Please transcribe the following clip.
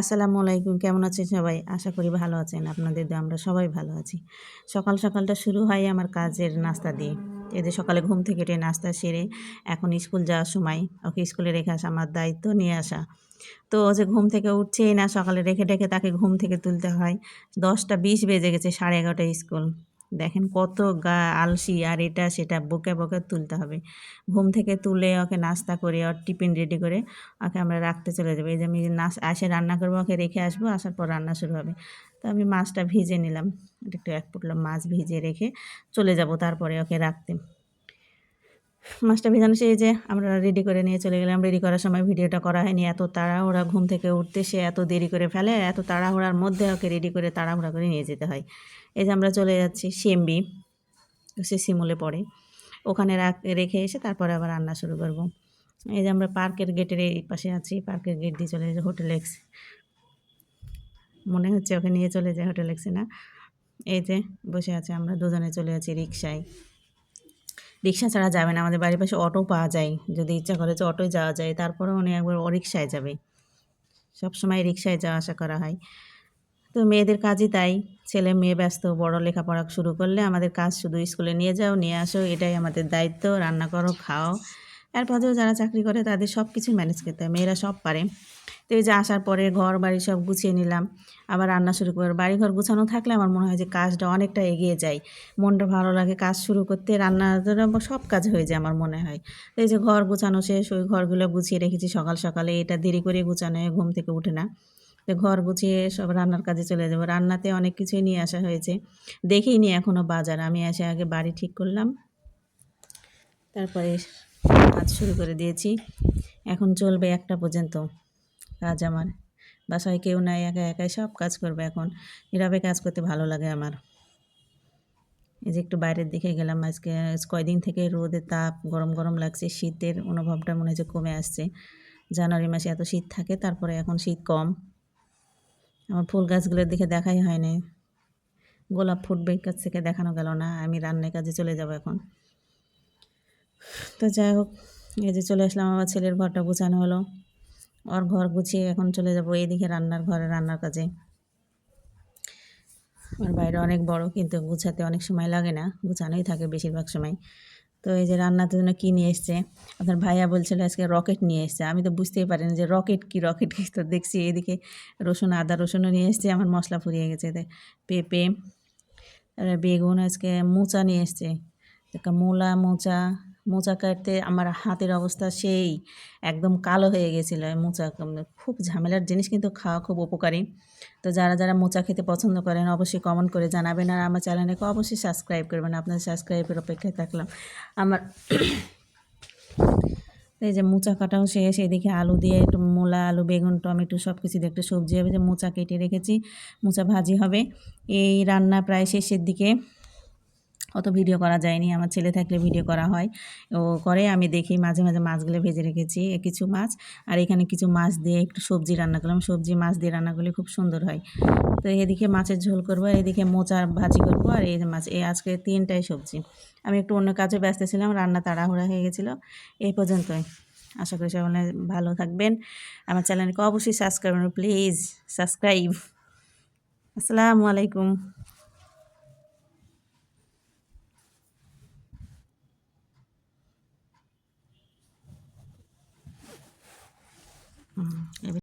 আসসালামু আলাইকুম, কেমন আছেন সবাই? আশা করি ভালো আছেন, আপনাদের আমরা সবাই ভালো আছি। সকাল সকালটা শুরু হয় আমার কাজের নাস্তা দিয়ে। এদের সকালে ঘুম থেকে উঠে নাস্তা সেরে এখন স্কুল যাওয়ার সময় ওকে স্কুলে রেখে আসা, আমার দায়িত্ব নিয়ে আসা। তো ও যে ঘুম থেকে উঠছেই না সকালে রেখে রেখে তাকে ঘুম থেকে তুলতে হয়। দশটা বিশ বেজে গেছে, সাড়ে এগারোটায় স্কুল। দেখেন কত গা আলসি, আর এটা সেটা বকে বকে তুলতে হবে। ঘুম থেকে তুলে ওকে নাস্তা করে ওর টিফিন রেডি করে ওকে আমরা রাখতে চলে যাব। এই যে আমি নাস আসে রান্না করব, ওকে রেখে আসব, আসার পর রান্না শুরু হবে। তো আমি মাছটা ভিজে নিলাম। একটু এক পুটলো মাছ ভিজে রেখে চলে যাব, তারপরে ওকে রাখতে। মাছটা ভেজানো সেই যে আমরা রেডি করে নিয়ে চলে গেলাম রেডি করার সময় ভিডিওটা করা হয়নি। এত তাড়াহুড়া ঘুম থেকে উঠতে সে এত দেরি করে ফেলে, এত তাড়াহুড়ার মধ্যে ওকে রেডি করে তাড়াহুড়া করে নিয়ে যেতে হয়। এই যে আমরা চলে যাচ্ছি সিএমবি সে সিমুলে পড়ে। ওখানে রেখে এসে তারপরে আবার রান্না শুরু করব। এই যে আমরা পার্কের গেটের এই পাশে আছি, পার্কের গেট দিয়ে চলে যাই হোটেল এক্স। মনে হচ্ছে ওকে নিয়ে চলে যায় হোটেল এক্সে না? এই যে বসে আছে, আমরা দুজনে চলে আছি রিক্সায় রিক্সা ছাড়া যাবে না। আমাদের বাড়ির পাশে অটো পাওয়া যায়। যদি ইচ্ছা করে যে অটোয় যাওয়া যায় তারপরে উনি একবার রিক্সায় যাবে। সবসময় রিক্সায় যাওয়া আসা করা হয়। তো মেয়েদের কাজই তাই। ছেলে, মেয়ে ব্যস্ত, বড় লেখাপড়া শুরু করলে আমাদের কাজ শুধু স্কুলে নিয়ে যাও, নিয়ে আসো, এটাই আমাদের দায়িত্ব। রান্না করো, খাও। এরপরেও যারা চাকরি করে তাদের সব কিছু ম্যানেজ করতে হয়, মেয়েরা সব পারে। তো এই যে আসার পরে ঘর বাড়ি সব গুছিয়ে নিলাম, আবার রান্না শুরু করে বাড়ি ঘর গুছানো থাকলে আমার মনে হয় যে কাজটা অনেকটা এগিয়ে যায়। মনটা ভালো লাগে, কাজ শুরু করতে রান্না সব কাজ হয়ে যায় আমার মনে হয়। তো এই যে ঘর গুছানো শেষ, ওই ঘরগুলো গুছিয়ে রেখেছি সকাল সকালে, এটা দেরি করে গুছানো ঘুম থেকে উঠে না। তো ঘর গুছিয়ে সব রান্নার কাজে চলে যাব। রান্নাতে অনেক কিছুই নিয়ে আসা হয়েছে, দেখিনি এখনও বাজার। আমি এসে আগে বাড়ি ঠিক করলাম, তারপরে কাজ শুরু করে দিয়েছি। এখন চলবে একটা পর্যন্ত কাজ আমার। বাসায় কেউ নাই, একা একাই সব কাজ করবে এখন। নীরবে কাজ করতে ভালো লাগে আমার। এই যে একটু বাইরের দিকে গেলাম, আজকে কয়দিন থেকে রোদের তাপ, গরম গরম লাগছে, শীতের অনুভবটা মনে হচ্ছে কমে আসছে। জানুয়ারি মাসে এত শীত থাকে, তারপরে এখন শীত কম। আমার ফুল গাছগুলোর দিকে দেখাই হয়নি। গোলাপ ফুটবে কাছ থেকে দেখানো গেল না, আমি রান্নার কাজে চলে যাব এখন। তো যাই হোক, এই যে চলে আসলাম, আমার ছেলের ঘরটা গুছানো হলো। ওর ঘর গুছিয়ে এখন চলে যাব এইদিকে রান্নার ঘরে, রান্নার কাজে। আমার বাইরে অনেক বড়, কিন্তু গুছাতে অনেক সময় লাগে না। গুছানোই থাকে বেশিরভাগ সময়। তো এই যে রান্নার জন্য কী নিয়ে এসছে? আপনার ভাইয়া বলছিল আজকে রকেট নিয়ে এসছে। আমি তো বুঝতেই পারিনি যে রকেট কি রকেট কি? তো দেখছি এদিকে রসুন, আদা রসুনও নিয়ে এসছে, আমার মশলা ফুরিয়ে গেছে। পেঁপে বেগুন, আজকে মোচা নিয়ে এসছে। মূলা, মোচা মোচা কাটতে আমার হাতের অবস্থা সেই একদম কালো হয়ে গেছিল। মোচা খুব ঝামেলার জিনিস কিন্তু খাওয়া খুব উপকারী। তো যারা যারা মোচা খেতে পছন্দ করেন অবশ্যই কমেন্ট করে জানাবেন আর আমার চ্যানেলকে অবশ্যই সাবস্ক্রাইব করবেন। আপনার সাবস্ক্রাইবের অপেক্ষায় থাকলাম। আমার এই যে মোচা কাটাও শেষ, এদিকে আলু দিয়ে একটু মূলা, আলু, বেগুন, টমেটো সব কিছু দিয়ে একটু সবজি হবে। যে মোচা কেটে রেখেছি, মোচা ভাজি হবে। এই রান্না প্রায় শেষের দিকে। অত ভিডিও করা যায়নি। আমার ছেলে থাকলে ভিডিও করা হয়। ও করে, আমি দেখি মাঝে মাঝে মাছগুলো ভেজে রেখেছি কিছু মাছ। আর এখানে কিছু মাছ দিয়ে একটু সবজি রান্না করলাম। সবজি মাছ দিয়ে রান্না করলে খুব সুন্দর হয়। তো এদিকে মাছের ঝোল করব, আর এদিকে মোচার ভাজি করব, আর এই মাছ, এই আজকে তিনটাই সবজি। আমি একটু অন্য কাজে ব্যস্ত ছিলাম, রান্না তাড়াহুড়া হয়ে গেছিল। এই পর্যন্তই। আশা করি সবাই ভালো থাকবেন। আমার চ্যানেলকে অবশ্যই সাবস্ক্রাইব প্লিজ সাবস্ক্রাইব আসসালামু আলাইকুম। Emm.